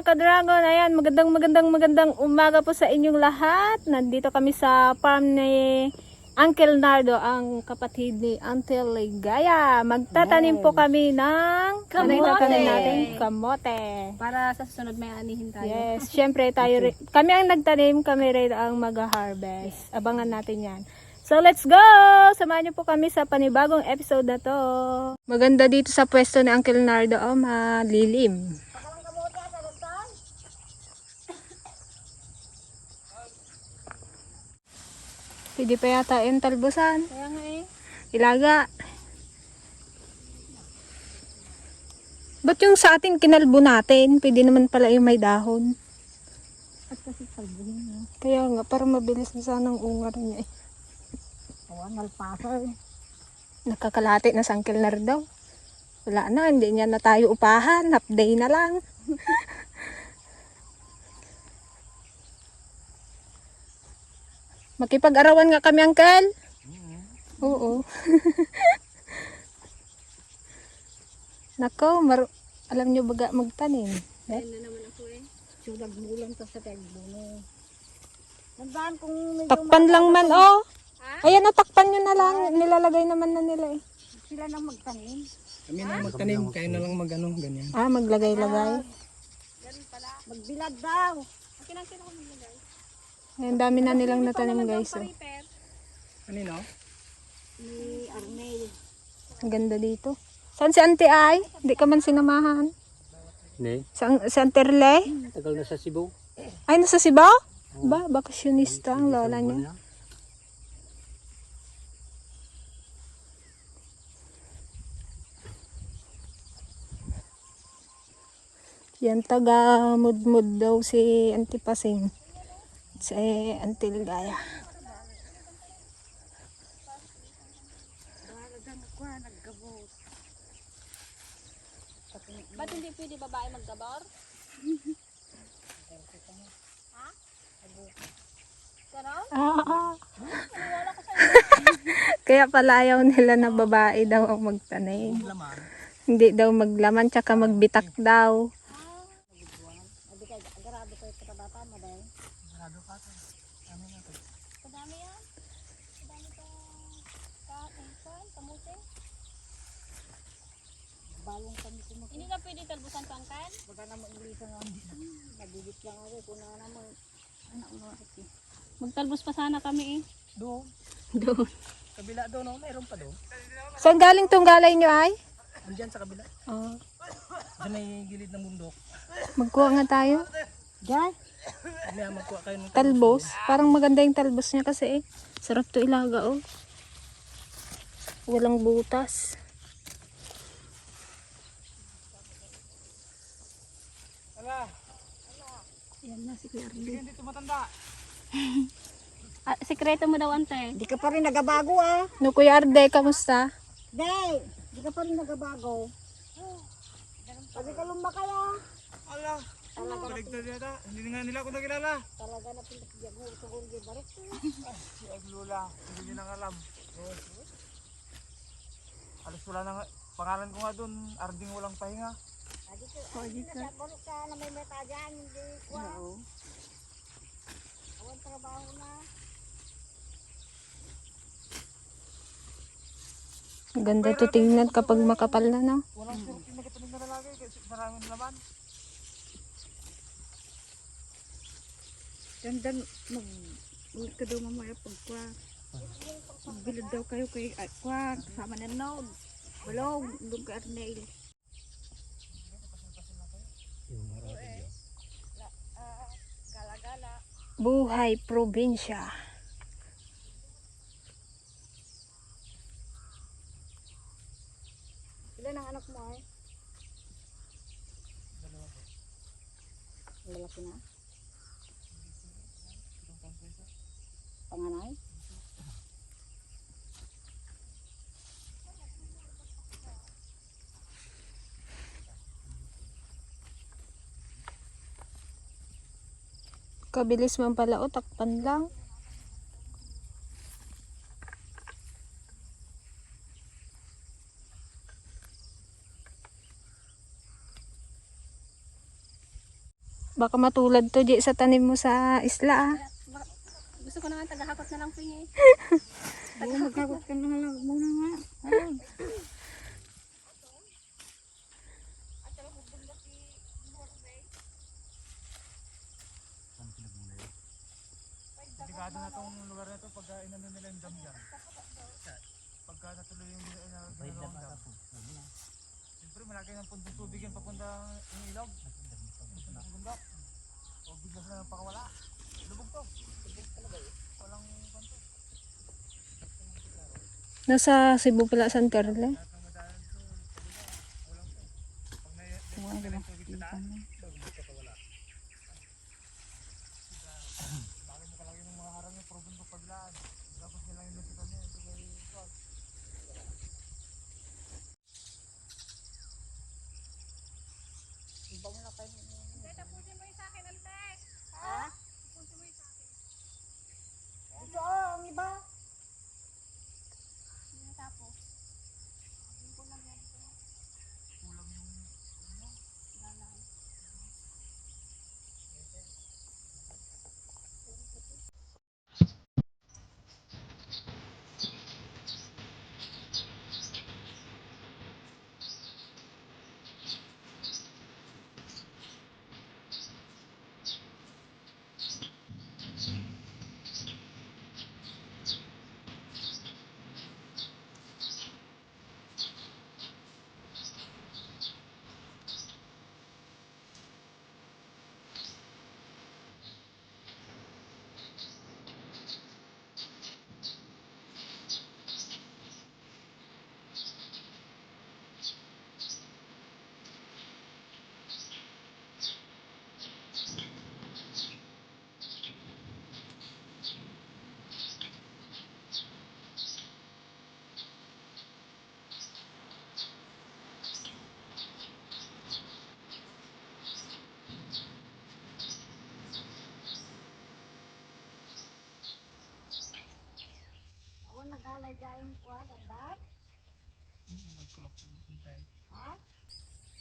mga ka-dragon, ayan, magandang magandang magandang umaga po sa inyong lahat. Nandito kami sa farm ni Uncle Nardo, ang kapatid ni Auntie Ligaya. Magtatanim po kami ng ano Kamote. tatanim natin? Kamote. Para sa susunod may anihin tayo. Yes, syempre tayo rin, kami ang nagtanim, kami rin ang mag-harvest. Abangan natin yan. So let's go! Samahan niyo po kami sa panibagong episode na to. Maganda dito sa pwesto ni Uncle Nardo, oh, malilim. Pwede pa yata yung talbusan. Kaya nga eh. Ilaga. Ba't yung sa atin kinalbo natin? Pwede naman pala yung may dahon. At kasi salbuhin mo. Kaya nga, para mabilis na sanang ungar niya eh. Awan, malpasa eh. Nakakalati na sangkil na rin daw. Wala na, hindi niya na tayo upahan. Half day na lang. Makipag-arawan nga kami, Uncle. Oo. Nako, mar- alam niyo baga magtanim. Ayun na naman ako eh. So, nagbulan ka sa tagbuno. Nandaan kung medyo Takpan lang man, oh. Ayan, oh, takpan nyo na lang. Nilalagay naman na nila eh. sila nang magtanim. Kami na magtanim, kayo na lang mag ano, ganyan. Ah, maglagay-lagay. Magbilad daw. Okay lang sila kung maglagay. Ayan, dami na nilang natanim, guys. Oh. Kanino? Ni Arnel. Ang ganda dito. Saan si Auntie Ay? Hindi ka man sinamahan. Hindi. Sa, sa Anterle? Tagal na sa Cebu. Ay, nasa Sibaw? Ba, bakasyonista ang lola niya. Yan, taga mudmud daw si Auntie Pasing. Si Auntie Ligaya. Ba't hindi pwede babae magkabor? ha? Ganon? Ah. Kaya pala ayaw nila na babae daw ang magtanim. Hindi daw maglaman tsaka magbitak daw. Hindi kayo, agarado kayo sa kabata mo dahil. Kadami yan. Kadami ka kainsan, kamuti. Balong kami kumuti. Hindi na pwede talbusan pangkan? Baka naman English nga hindi na. Nagigit lang ako kung na naman. Ano ano kasi. Magtalbos pa sana kami eh. Doon. Doon. Kabila doon, no? Mayroon pa doon. Saan galing tong galay nyo ay? Andyan sa kabila. Oh, Diyan may gilid ng bundok. magkuha nga tayo. Diyan? Kaya magkuha kayo ng Talbos. Parang maganda yung talbos niya kasi eh. Sarap to ilaga oh. Walang butas. Ala, Yan na si Kuya Arlie. hindi tumatanda. Ah, sekreto mo daw ante. Di ka pa rin nagabago ah. No, Kuya Arde, kamusta? Day, di ka pa rin nagabago. Sabi ka lumba kaya. Ala, baligtad yata. Hindi nga nila ako nakilala. Talaga na pinagyago sa hulgi barok. Si Aglula, hindi nyo nang alam. Alas wala na nga. Pangalan ko nga doon, Arding walang pahinga. Ka. Adi ka. Barok ka na may meta dyan. Hindi ko ah. Awan trabaho na. Ganda to tingnan kapag makapal na no. Walang mm. na katanim na lalaki kasi maraming laman. Dandan mag Ulit ka daw mamaya pag kwa. Magbilad daw kayo kay ay, kwa. Kasama na nod. Balong, doon ka Arnel. Buhay probinsya. Ilan ang anak mo ay? Lalaki na? Panganay? Kabilis man pala o, takpan lang. Baka matulad to, Di, sa tanim mo sa isla ah. Gusto ko na nga tagahakot na lang pingi. Oo, magkakot ka na lang muna nga. Ayun. Delikado na tong lugar na to pagka inano nila yung dam dyan. Pagka natuloy yung ginagawa ginagawang dam. Siyempre malaki ng pundong tubig yan papunta yung ilog. Sa bundok. O bigla sila pakawala. Lubog to. Walang kanto. Nasa Cebu pala, San Carlos. Pag may Huwag na tubig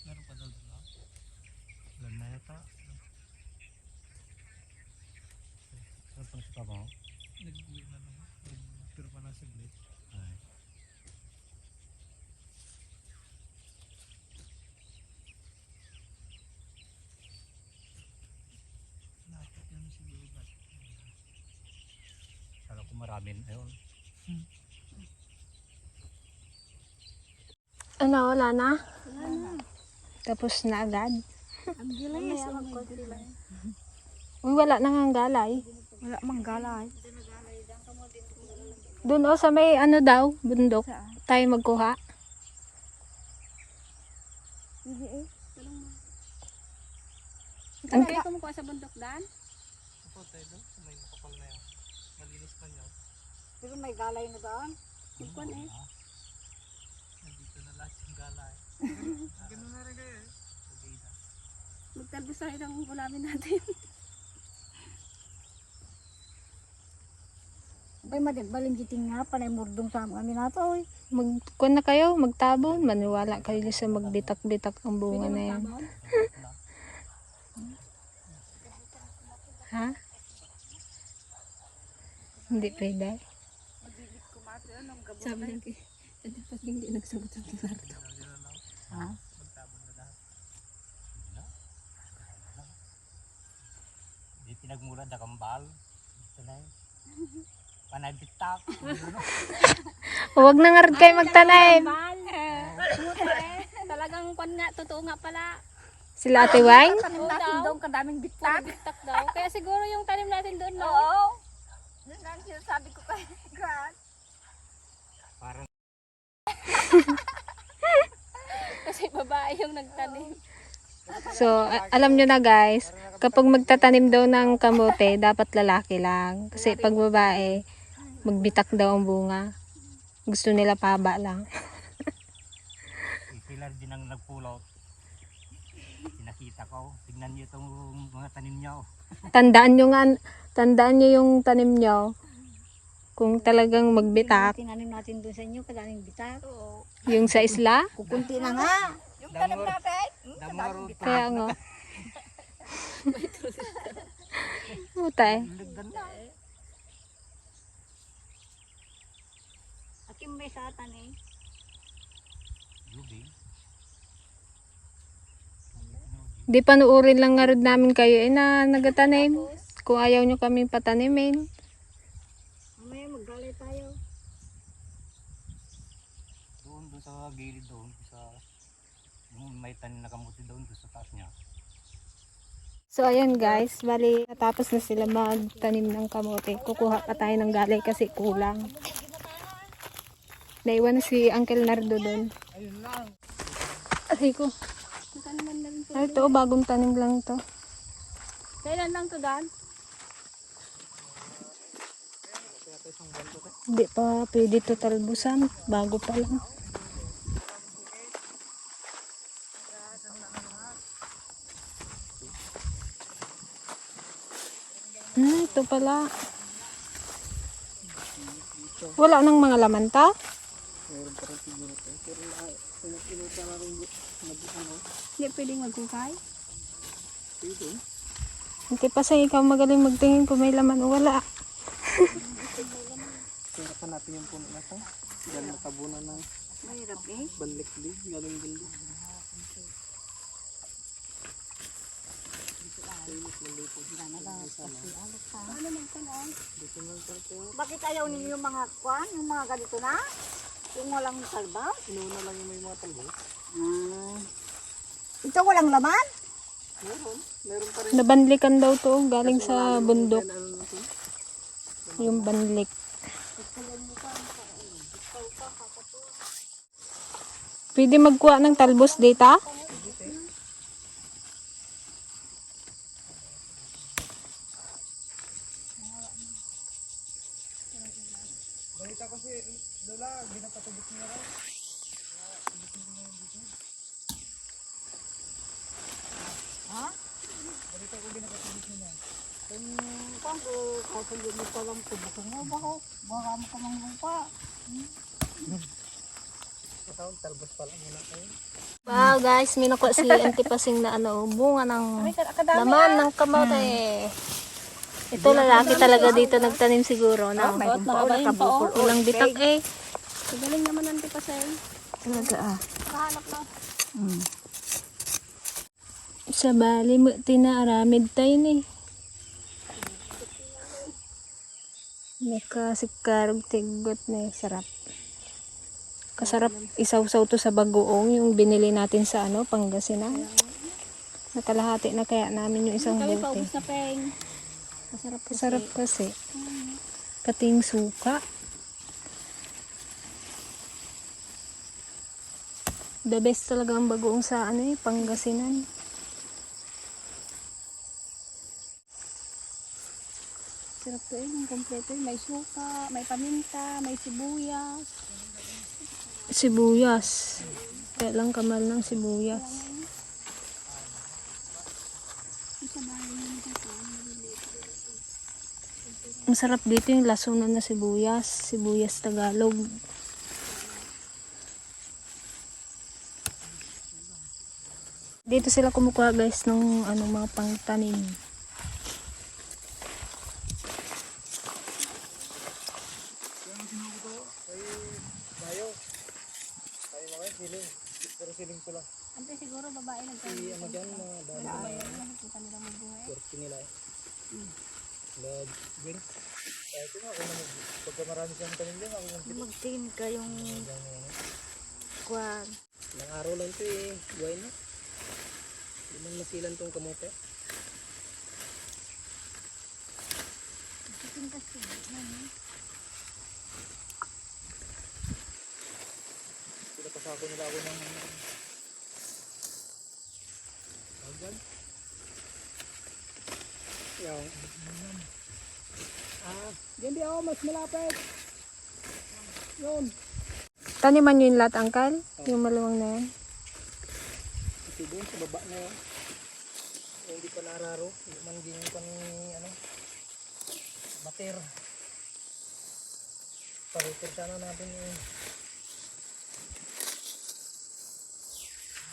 Meron pa daw dala. Wala na yata. Ano pang sa mo? Nag-uwi na naman. Pero pa na saglit. Ay. Nakit yan siguro ba? Kala ko marami na yun. Ano, wala na? Tapos na agad. Ang oh God. Uy, wala nang ang galay. Wala mang galay. Doon o sa may ano daw, bundok. Saan? Tayo magkuha. Sige eh. Ano kayo kumukuha sa bundok dan? Ako tayo doon. May makapal na yan. Malinis pa niya. Pero may galay na doon. Magkuhan eh. Nandito na lahat yung galay. Ganun na rin kayo eh. Magtalbos tayo ng ulamin natin. Bay madagbalin giting nga panay murdong sa kami nato oy. Magkuha na kayo, magtabon. Maniwala kayo sa magbitak-bitak ang bunga na yan. ha? Hindi pwede. Sabi lang kay, hindi pa hindi nagsagot ang kwarto. Ha? Di pinagmula da kambal. Ito na yun. Panay bitak. Huwag na nga rin kayo magtanim. Talagang kwan nga, totoo nga pala. Sila Ate Wine? Tanim natin daw. doon kadaming bitak. bitak daw. Kaya siguro yung tanim natin doon, no? Oo. Yun ang sinasabi ko kay Grant. Kasi babae yung nagtanim. So, alam nyo na guys, kapag magtatanim daw ng kamote, dapat lalaki lang. Kasi pag babae, magbitak daw ang bunga. Gusto nila paba lang. sila din ang nagpulot. Pinakita ko. Tignan niyo itong mga tanim niyo. Tandaan nyo nga, tandaan nyo yung tanim nyo. Kung talagang magbitak, Tinanim natin doon sa inyo kadaming bitak. Oo. yung sa isla, Kukunti na nga. Yung tanim natin. Damaro kaya nga. Utay. Akim may satan eh. Di panuurin lang nga rin namin kayo eh na nagatanim. Kung ayaw nyo kami patanimin. Mamaya maggalay tayo. Doon, sa gilid doon, sa may tanim na kamuti doon, doon sa taas niya. So ayan guys, bali natapos na sila magtanim ng kamote. Kukuha pa tayo ng galay kasi kulang. Naiwan na si Uncle Nardo doon. Ayun lang. Aray ko. Ay, ito, bagong tanim lang to. Kailan lang to Dan? Hindi pa pwede to talbusan. Bago pa lang. Hmm, ito pala. Wala nang mga laman ta? Hindi pwedeng magkukay? Hindi pa sa ikaw magaling magtingin kung may laman o wala. Kaya pa natin yung puno na to. Galing natabunan ng Mahirap eh. banlikli, galing gilid. Bakit ayaw ninyo yung mga kwan? Yung mga ganito na? Yung walang salbaw? Inuna lang yung may mga talbo. Hmm. Ito walang laman? Meron. Meron pa rin. Nabanlikan daw to galing sa bundok. Yung banlik. Pwede magkuha ng talbos data? Balita ko si Lola, ginapatubos niya raw. Kung ko, kasi hindi ko lang tubukan mo ba ho? Baka mo ka mang lupa. Katawag, talbos pa lang muna kayo. Wow guys, may nakuha si Auntie Pasing na ano, bunga ng laman ng kamote. Ito lalaki talaga dito nagtanim siguro na. Suot na ba yung pao? Ulang bitak eh. Magaling naman ang tipasay. Talaga ah. Kahanap lang. Sa bali mo tinaaramid tayo ni. Nakasikarog tigot na eh. sarap. Kasarap isaw-saw to sa bagoong yung binili natin sa ano, Pangasinan. Nakalahati na kaya namin yung isang Kami bote. paubos na peng. Masarap kasi. Kasarap kasi. Kating suka. The best talaga ang bagoong sa ano eh, Pangasinan. Sarap to eh. Yung kompleto eh. May suka, may paminta, may sibuyas. Sibuyas. Kaya lang kamal ng sibuyas. Ang sarap dito yung lasunan na sibuyas. Sibuyas Tagalog. Dito sila kumukuha guys ng ano mga pangtanim. Tayo mga siling. Pero siling ko lang. Ante siguro babae nagtanim. Ano dyan, mga dami Babae yun. Nakikita nila mabuhay. Kurti nila eh. Lag, bin. Kaya ito nga, ako na mag, pagka marami siyang tanim din, ako nang Magtingin ka yung kwan. Ilang araw lang ito eh. Buhay na. Man masilan tong kamote. Pinapasako nila ako ng Hanggan. Yung. Ah, hindi ako mas malapit. Yun. Taniman nyo yung lahat, angkal? Yung maluwang na yan. Kasi doon sa baba na yun so hindi pa nararo yung mangging pa ni ano bater parutin sana natin yung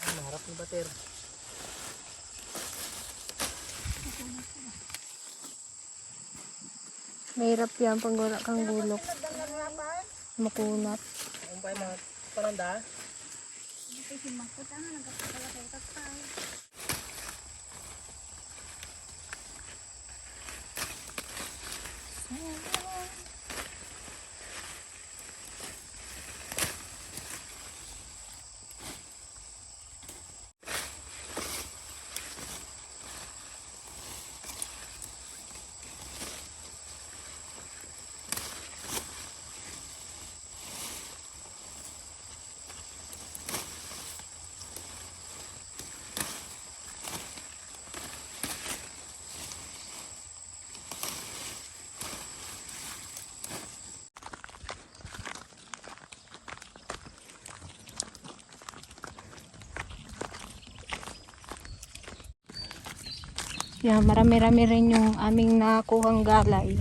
ah, marap ng bater Mahirap yan pag wala kang gulok. Makunat. Ang pa yung mga paranda? Hindi kasi magkutang, ano, nagkakalakitak pa. Yeah. Yeah, marami-rami rin yung aming nakuhang galay.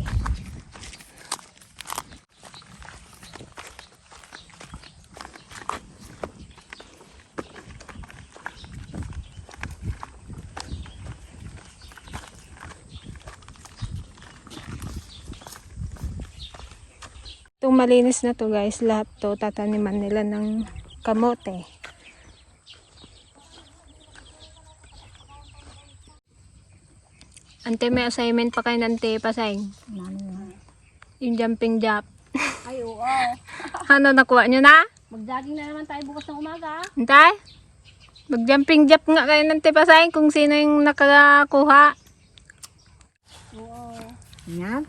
Itong malinis na to guys, lahat to tataniman nila ng kamote. Ante, may assignment pa kayo ng te, pasay. Yung jumping jack. Ay, oo. Ano, nakuha nyo na? Mag-jogging na naman tayo bukas ng umaga. Antay? Mag-jumping jack nga kayo ng te, pasay kung sino yung nakakakuha. Oo. Yan.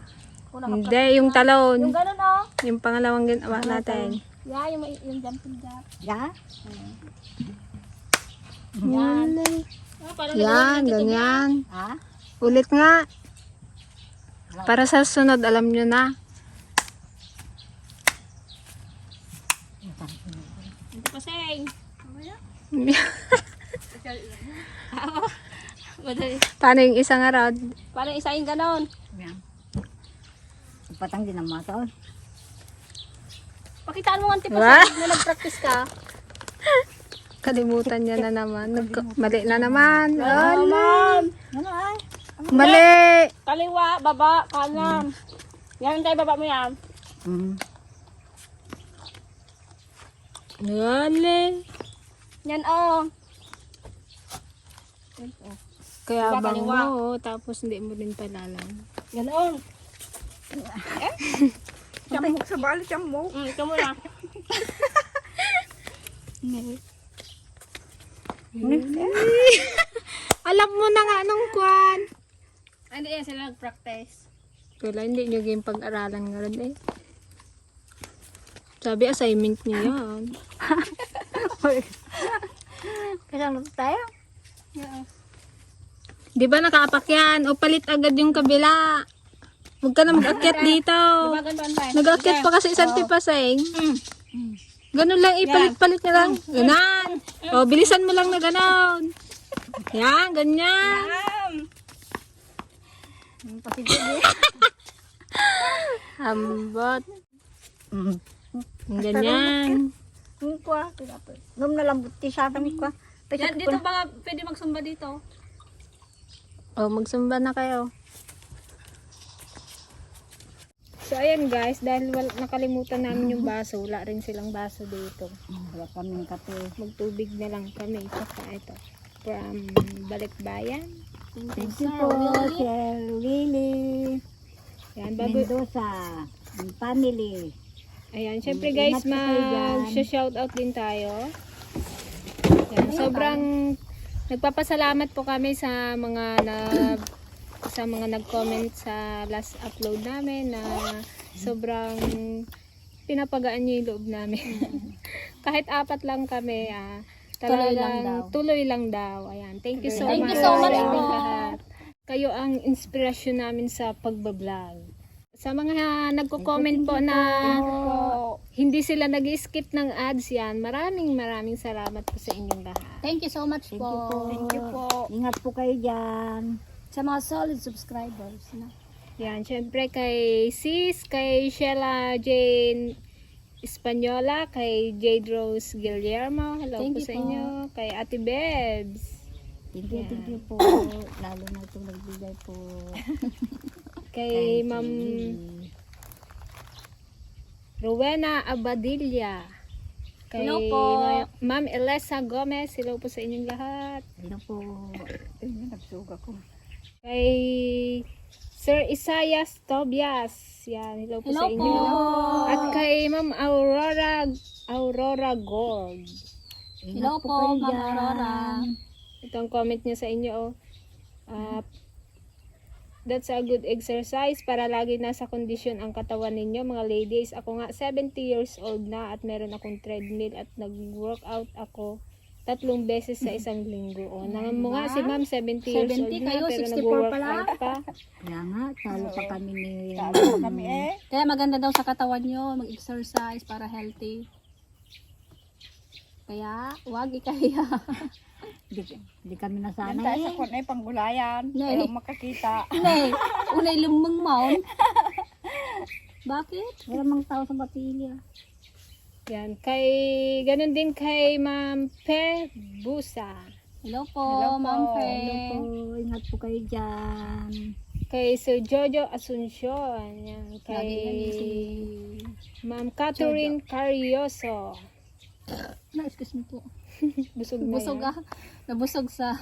Hindi, yung talon. Yung ganun oh. Yung pangalawang ginawa natin. Yeah, yung, yung jumping jack. Yan. Yan. Ah, parang Yan, ganyan. Ha? Ulit nga. Para sa sunod, alam nyo na. Ito pa. Madali. Paano yung isang arad? Parang isa yung ganon. Patang din ang mga Pakitaan mo ang tipa Wah! na nag-practice ka. Kalimutan niya na naman. Mali na naman. Oh, ma'am. Ano ay? Mali! Kaliwa, baba, kanan. Yan tayo baba mo yan. Mm. Mali. Yan oh. Kaya Diba, bang kaliwa? mo, tapos hindi mo din palalang. Ganon. Chamok sa bali, chamok. Mm, ikaw muna. Alam mo na nga nung kwan. Hindi yan sila nag-practice. Wala, hindi nyo game pag-aralan nga rin eh. Sabi, assignment niya yan. Kasama tayo? Yeah. Di ba nakaapak yan? O palit agad yung kabila. Huwag ka na mag-akyat dito. Nag-akyat pa kasi isang tipaseng. Ganun lang, ipalit-palit niya lang. Ganon. O, bilisan mo lang na ganon. Yan, ganyan. Hambot. Mm. Ganyan. Ang kwa. Nung nalambot ti siya kami kwa. Yan, dito ba pwede magsumba dito? O, magsumba na kayo. So, ayan guys, dahil nakalimutan namin yung baso, wala rin silang baso dito. Wala kaming kape. Magtubig na lang kami. Saka ito, from Balikbayan. Thank you po, Sir Willie. Yan, bago, Mendoza. Ang family. ayan, syempre guys, dyan. mag-shoutout din tayo. Yan, sobrang nagpapasalamat po kami sa mga na sa mga nag-comment sa last upload namin na sobrang pinapagaan niyo yung loob namin. Kahit apat lang kami, ah, Tuloy lang daw. tuloy lang daw. Ayan, thank you so Thank much. you so much po. lahat. Kayo ang inspirasyon namin sa pagbablog. Sa mga nagko-comment po na hindi sila nag-skip ng ads yan, maraming maraming salamat po sa inyong lahat. Thank you so much Thank po. you po. Thank you po. Ingat po kayo dyan. Sa mga solid subscribers. No? Yan, syempre kay Sis, kay Sheila Jane Espanyola, kay Jade Rose Guillermo, hello Thank po sa po. inyo, kay Ate Bebs. Thank you, Yan. thank you po. Lalo na itong nagbigay po. Kay Ma'am Rowena Abadilla. Kay Hello po. Ma- Ma'am Elisa Gomez. Hello po sa inyong lahat. Hello po. Ayun, nagsuga ko. Kay Sir Isayas Tobias. Yan, hello po Hello sa inyo. po. At kay Ma'am Aurora Aurora Gold. Hello po, Ma'am Aurora. Ito ang comment niya sa inyo. Oh. Ah, that's a good exercise para lagi nasa kondisyon ang katawan ninyo mga ladies. Ako nga 70 years old na at meron akong treadmill at nag-workout ako tatlong beses sa isang linggo. O, nangan mo nga si ma'am 70 years 70 old na kayo, pero 64 nag-workout pa. Kaya nga, talo pa kami ni... Talo kami eh. Kaya maganda daw sa katawan nyo, mag-exercise para healthy. Kaya, wag ikaya. Di, di kami Yan nasanay tayo sa eh. kwan ay panggulayan. Nay. Ayaw makakita. Unay, unay lumang maon. Bakit? Wala mang tao sa Batilya. Yan. Kay, ganun din kay Ma'am Pe Busa. Hello po, Hello po. Ma'am Fe. Hello po, ingat po kayo dyan. Kay Sir Jojo Asuncion. Yan. Si... Kay Ma'am Catherine Carrioso. Na, excuse me po. Busog na Busog yan. ah. Nabusog sa...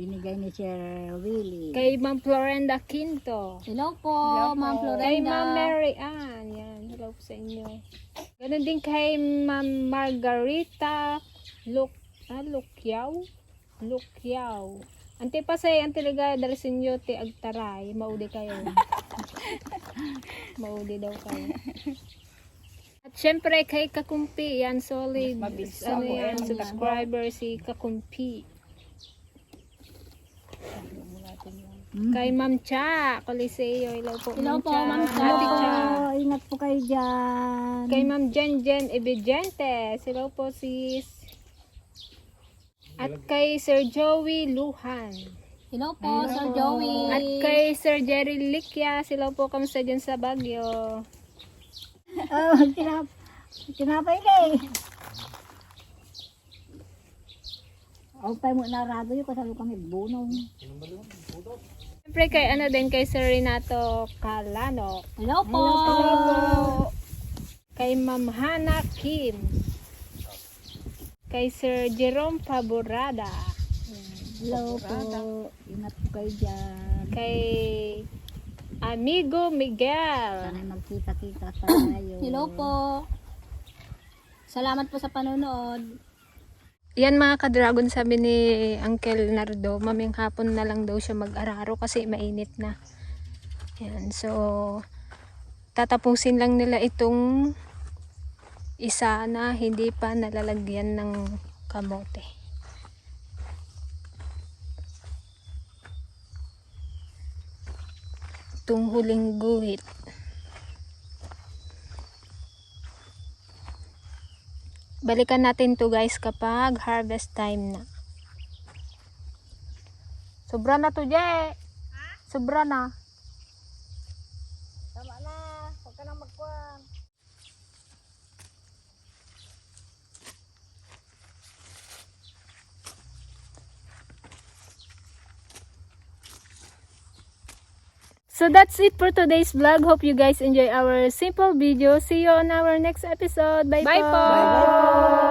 Binigay ni Sir Willie. Kay Ma'am Florenda Quinto. Hello po, Hello Ma'am po. Florenda. Kay Ma'am Mary Ann. Yan. Hello po sa inyo. Ganon din kay Ma'am Margarita Luk ah, Lukyaw. Lukyaw. Ante pasay, ante ligaya dala sinyo ti agtaray. Maudi kayo. Maudi daw kayo. At syempre kay Kakumpi, yan solid. Mabilis Ano yan, eh. subscriber si Kakumpi. Hmm? Kay Ma'am Cha, Coliseo. Hello po, Hello po, Ma'am Cha. Ate Cha. Oh, ingat po kayo dyan. Kay Ma'am Jen Jen Ebigente. Hello po sis. At kay Sir Joey Luhan. Hello po, Sir Joey. At kay Sir Jerry Likya. Hello po kamusta dyan sa Baguio. Oh, tinap tinapay ka eh. O pa mo narado yun kasi kami bunong. Siyempre kay ano din kay Sir Renato Calano. Hello po. Kay Ma'am Hana Kim. Kay Sir Jerome Faborada. Hello po. Ingat po kayo dyan. Kay Amigo Miguel. Sana'y magkita-kita tayo. Hello po. Salamat po sa panonood. Yan mga ka-dragon sabi ni Uncle Nardo, maming hapon na lang daw siya mag-araro kasi mainit na. Yan, so tatapusin lang nila itong isa na hindi pa nalalagyan ng kamote. Itong huling guhit. Balikan natin to guys kapag harvest time na. Sobra na to, Je. Sobra na. Tama na. Huwag ka nang magkwan. So that's it for today's vlog. Hope you guys enjoy our simple video. See you on our next episode. Bye, Bye po. po. Bye po.